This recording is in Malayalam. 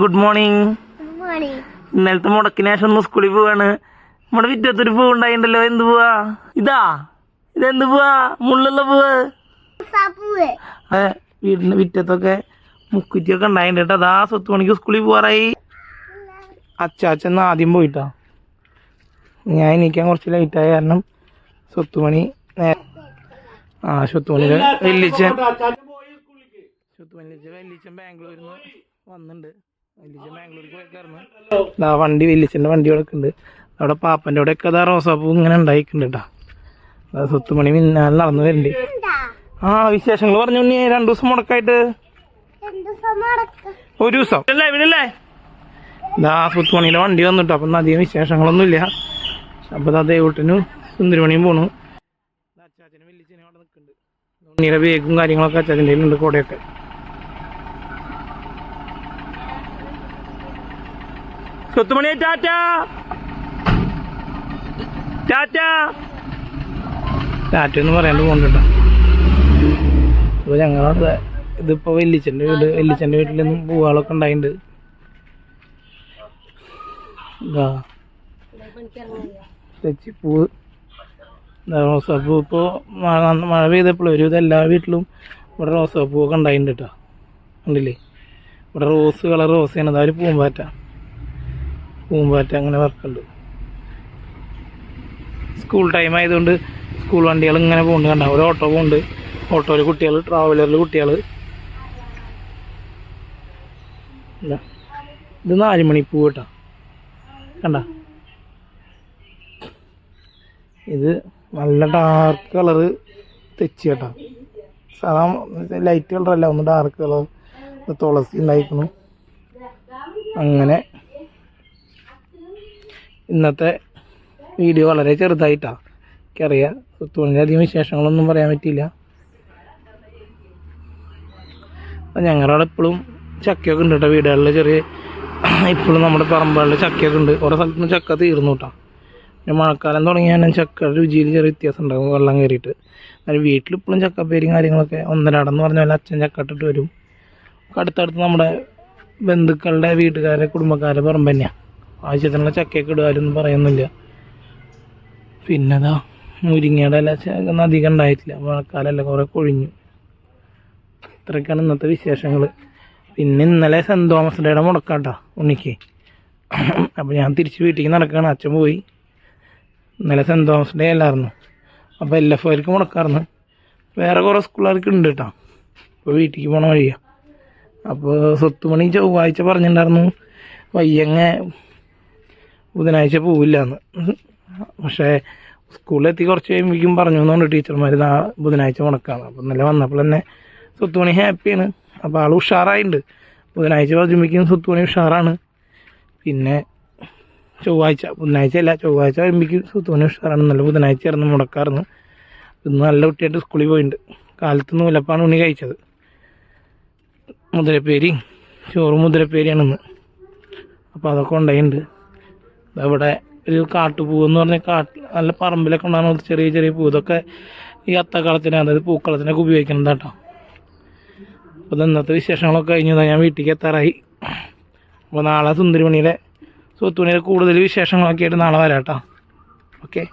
ഗുഡ് മോർണിംഗ് ഇന്നലത്തെ മുടക്കിന് ശേഷം ഒന്ന് സ്കൂളിൽ പോവാണ്. നമ്മുടെ വിറ്റത്തൊരു പൂ ഉണ്ടായിണ്ടല്ലോ എന്ത് പോവാ? ഇതാ ഇതെന്ത് പോവാ? മുള്ളുള്ള പൂവ്. അതെ വീടിന്റെ വിറ്റത്തൊക്കെ മുക്കുറ്റിയൊക്കെ ഉണ്ടായിട്ടുണ്ട് കേട്ടോ. അതാ സ്വത്ത് മണിക്ക് സ്കൂളിൽ പോവാറായി. അച്ചാച്ചൻ ആദ്യം പോയിട്ടാ. ഞാൻ എനിക്കാൻ കുറച്ച് ലൈറ്റായ കാരണം സ്വത്തുമണി ആ സ്വത്തുമണിയുടെ വെല്ലിച്ചൻ സ്വത്തുമണി വെല്ലിച്ചൻ ബാംഗ്ലൂരിൽ നിന്ന് വന്നിട്ടുണ്ട് ബാംഗ്ലൂർക്ക് വണ്ടി വലിയച്ഛന്റെ വണ്ടി കിടക്കുന്നുണ്ട് അവിടെ പാപ്പന്റെ അവിടെ ഒക്കെ അതാ റോസാപ്പൂ ഇങ്ങനെ ഉണ്ടായിക്കുന്നുണ്ട് കേട്ടോ അതാ സ്വത്തുമണി പിന്നാലെ നടന്നു വരുന്നുണ്ട് ആ വിശേഷങ്ങൾ പറഞ്ഞു ഉണ്ണി. രണ്ടു ദിവസം മുടക്കായിട്ട്. ഒരു ദിവസം. അല്ലേ ഇവിടല്ലേ? ഇതാ സുത്തുമണിയിലെ വണ്ടി വന്നിട്ടോ. അപ്പം അധികം വിശേഷങ്ങളൊന്നുമില്ല. അപ്പോൾ അതേ വീട്ടിനും സുന്ദരിമണിയും പോണു. അച്ചാച്ചനും വലിയച്ഛനും അവിടെ നിൽക്കുന്നുണ്ട്. ഉണ്ണിയുടെ ബേഗും കാര്യങ്ങളൊക്കെ അച്ചാച്ചന്റെ കൂടെയൊക്കെ. സ്വത്തുമണി ടാറ്റ. ടാറ്റ. ടാറ്റ എന്ന് പറയാണ്ട് പോകണ്ടോ അപ്പോൾ ഞങ്ങളുടെ ഇതിപ്പോൾ വെല്ലിച്ചന്റെ വീട് വെല്ലിച്ചന്റെ വീട്ടിൽ നിന്നും പൂവാളൊക്കെ ഉണ്ടായിട്ടുണ്ട് തെച്ചി ഇതാ റോസാപ്പൂ ഇപ്പോൾ മഴ മഴ പെയ്തപ്പോൾ ഒരു ഇത് എല്ലാ വീട്ടിലും ഇവിടെ റോസാപ്പൂവൊക്കെ ഉണ്ടായിട്ടുണ്ട് കേട്ടോ. കണ്ടില്ലേ? ഇവിടെ റോസ് കളർ റോസയാണ് അതാ ഒരു പൂമ്പാറ്റ. പൂമ്പാറ്റ അങ്ങനെ വർക്കുണ്ട്. സ്കൂൾ ടൈം ആയതുകൊണ്ട് സ്കൂൾ വണ്ടികൾ ഇങ്ങനെ പോകുന്നുണ്ട് കണ്ട? ഒരു ഓട്ടോ പോകുന്നുണ്ട് ഓട്ടോയിൽ കുട്ടികൾ ട്രാവലറിൽ കുട്ടികൾ ഇതാ. നാല് മണിപ്പൂ കേട്ടോ. കണ്ട? ഇത് നല്ല ഡാർക്ക് കളറ് തെച്ചി കേട്ടോ. സാധാരണ ലൈറ്റ് കളറല്ല ഒന്ന് ഡാർക്ക് കളർ തുളസി ഉണ്ടായിരിക്കുന്നു. അങ്ങനെ ഇന്നത്തെ വീഡിയോ വളരെ ചെറുതായിട്ടാണ് എനിക്കറിയാം. തുണിയധികം വിശേഷങ്ങളൊന്നും പറയാൻ പറ്റിയില്ല. ഞങ്ങളുടെ ഇപ്പോഴും ചക്കയൊക്കെ ഉണ്ട് കേട്ടോ വീടുകളിൽ ചെറിയ ഇപ്പോഴും നമ്മുടെ പറമ്പുകളിൽ ചക്കയൊക്കെ ഉണ്ട്. ഓരോ സ്ഥലത്തും ചക്ക തീർന്നു കേട്ടോ. പിന്നെ മഴക്കാലം തുടങ്ങിയാൽ ചക്കയുടെ രുചിയിൽ ചെറിയ വ്യത്യാസം ഉണ്ടാകും വെള്ളം കയറിയിട്ട്. എന്നാലും വീട്ടിലിപ്പോഴും ചക്കപ്പേരും കാര്യങ്ങളൊക്കെ ഒന്നരാടെന്ന് പറഞ്ഞ പോലെ അച്ഛൻ ചക്ക ഇട്ടിട്ട് വരും. അടുത്തടുത്ത് നമ്മുടെ ബന്ധുക്കളുടെ വീട്ടുകാരെ കുടുംബക്കാരെ പറമ്പ് തന്നെയാണ് ആവശ്യത്തിനുള്ള ചക്കയൊക്കെ ഇടുകാരൊന്നും പറയുന്നില്ല. പിന്നെ മുരിങ്ങയുടെ ഇല അധികം ഉണ്ടായിട്ടില്ല. മഴക്കാലമല്ല കുറേ കൊഴിഞ്ഞു. ഇത്രയൊക്കെയാണ് ഇന്നത്തെ വിശേഷങ്ങൾ പിന്നെ ഇന്നലെ സെന്റ് തോമസ് ഡേയുടെ മുടക്കാട്ടാ ഉണ്ണിക്ക്. അപ്പോൾ ഞാൻ തിരിച്ച് വീട്ടിലേക്ക് നടക്കുകയാണ് അച്ഛൻ പോയി. ഇന്നലെ സെന്റ് തോമസ് ഡേ അല്ലായിരുന്നു അപ്പോൾ എൽ എഫ് മുടക്കായിരുന്നു. വേറെ കുറേ സ്കൂളുകാർക്ക് ഉണ്ട് കേട്ടോ അപ്പോൾ വീട്ടിലേക്ക് പോണ വഴിയാണ് അപ്പോൾ സ്വത്തുമണി ചൊവ്വാഴ്ച പറഞ്ഞിട്ടുണ്ടായിരുന്നു വയ്യങ്ങ ബുധനാഴ്ച പോവില്ല എന്ന് പക്ഷേ സ്കൂളിലെത്തി കുറച്ച് കഴിയുമ്പോഴേക്കും പറഞ്ഞു എന്നുകൊണ്ട് ടീച്ചർമാർ നാ ബുധനാഴ്ച മുടക്കാണ് അപ്പം ഇന്നലെ വന്നപ്പോൾ തന്നെ സ്വത്തുമണി ഹാപ്പിയാണ്. അപ്പോൾ ആൾ ഉഷാറായിട്ടുണ്ട് ബുധനാഴ്ച വരുമ്പോഴേക്കും സ്വത്തുമണി ഉഷാറാണ്. പിന്നെ ചൊവ്വാഴ്ച ബുധനാഴ്ച അല്ല ചൊവ്വാഴ്ച വരുമ്പോഴേക്കും സ്വത്തുമണി ഉഷാറാണ്. നല്ല ബുധനാഴ്ച ആയിരുന്നു മുടക്കാറുന്ന്. ഇന്ന് നല്ല കുട്ടിയായിട്ട് സ്കൂളിൽ പോയിട്ടുണ്ട് കാലത്ത് നൂലപ്പാണ് ഉണ്ണി കഴിച്ചത്. മുതിരപ്പേരി ചോറ് മുതിരപ്പേരിയാണ് ഇന്ന് അപ്പോൾ അതൊക്കെ ഉണ്ടായിട്ടുണ്ട് ഇവിടെ ഒരു കാട്ടുപൂ എന്ന് പറഞ്ഞ കാട്ട് നല്ല പറമ്പിലൊക്കെ ഉണ്ടാകുന്ന ചെറിയ ചെറിയ പൂ ഇതൊക്കെ ഈ അത്തക്കാലത്തിന് അതായത് പൂക്കളത്തിനൊക്കെ ഉപയോഗിക്കുന്നത് കേട്ടോ. അപ്പോൾ ഇന്നത്തെ വിശേഷങ്ങളൊക്കെ കഴിഞ്ഞതാ ഞാൻ വീട്ടിലേക്ക് എത്താറായി. അപ്പോൾ നാളെ സുന്ദരിമണിയുടെ സ്വത്തുമണിയുടെ കൂടുതൽ വിശേഷങ്ങളൊക്കെ ആയിട്ട് നാളെ വരാം കേട്ടോ. ഓക്കെ.